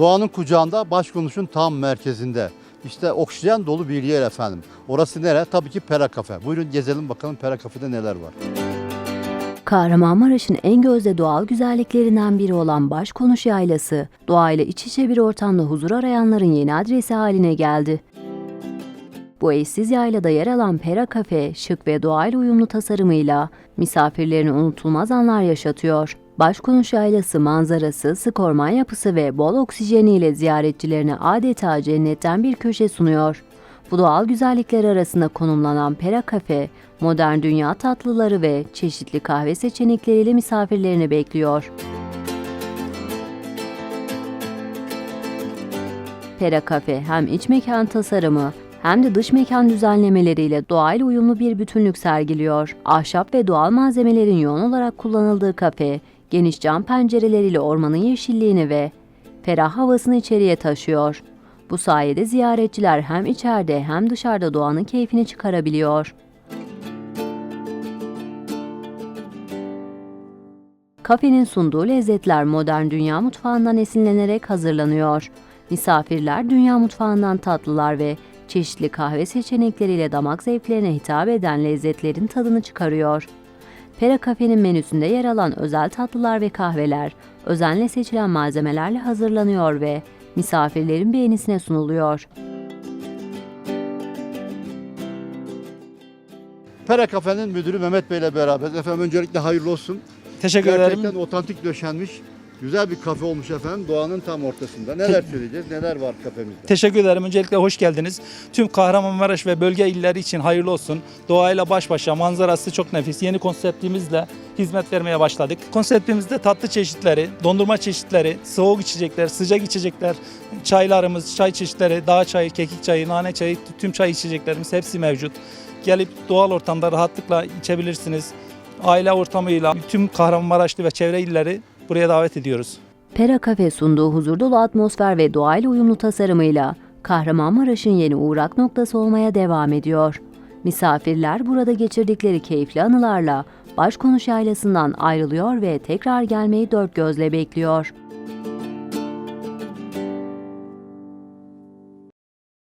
Doğanın kucağında başkonuşun tam merkezinde. İşte oksijen dolu bir yer efendim. Orası nere? Tabii ki Pera Kafe. Buyurun gezelim bakalım Pera Kafe'de neler var. Kahramanmaraş'ın en gözde doğal güzelliklerinden biri olan Başkonuş Yaylası, doğayla iç içe bir ortamda huzur arayanların yeni adresi haline geldi. Bu eşsiz yaylada yer alan Pera Kafe, şık ve doğayla uyumlu tasarımıyla misafirlerine unutulmaz anlar yaşatıyor. Başkonuş Yaylası manzarası, sık orman yapısı ve bol oksijeniyle ziyaretçilerine adeta cennetten bir köşe sunuyor. Bu doğal güzellikler arasında konumlanan Pera Kafe, modern dünya tatlıları ve çeşitli kahve seçenekleriyle misafirlerini bekliyor. Pera Kafe hem iç mekan tasarımı hem de dış mekan düzenlemeleriyle doğayla uyumlu bir bütünlük sergiliyor. Ahşap ve doğal malzemelerin yoğun olarak kullanıldığı kafe, geniş cam pencereleriyle ormanın yeşilliğini ve ferah havasını içeriye taşıyor. Bu sayede ziyaretçiler hem içeride hem dışarıda doğanın keyfini çıkarabiliyor. Kafenin sunduğu lezzetler modern dünya mutfağından esinlenerek hazırlanıyor. Misafirler dünya mutfağından tatlılar ve çeşitli kahve seçenekleriyle damak zevklerine hitap eden lezzetlerin tadını çıkarıyor. Pera Kafe'nin menüsünde yer alan özel tatlılar ve kahveler özenle seçilen malzemelerle hazırlanıyor ve misafirlerin beğenisine sunuluyor. Pera Kafe'nin müdürü Mehmet Bey ile beraber. Efendim öncelikle hayırlı olsun. Teşekkür Gerçekten ederim. otantik döşenmiş. Güzel bir kafe olmuş efendim. Doğanın tam ortasında. Neler söyleyeceğiz? Neler var kafemizde? Teşekkür ederim. Öncelikle hoş geldiniz. Tüm Kahramanmaraş ve bölge illeri için hayırlı olsun. Doğayla baş başa manzarası çok nefis. Yeni konseptimizle hizmet vermeye başladık. Konseptimizde tatlı çeşitleri, dondurma çeşitleri, soğuk içecekler, sıcak içecekler, çaylarımız, çay çeşitleri, dağ çayı, kekik çayı, nane çayı, tüm çay içeceklerimiz hepsi mevcut. Gelip doğal ortamda rahatlıkla içebilirsiniz. Aile ortamıyla tüm Kahramanmaraşlı ve çevre illeri buraya davet ediyoruz. Pera Kafe sunduğu huzur dolu atmosfer ve doğayla uyumlu tasarımıyla Kahramanmaraş'ın yeni uğrak noktası olmaya devam ediyor. Misafirler burada geçirdikleri keyifli anılarla Başkonuş Yaylası'ndan ayrılıyor ve tekrar gelmeyi dört gözle bekliyor.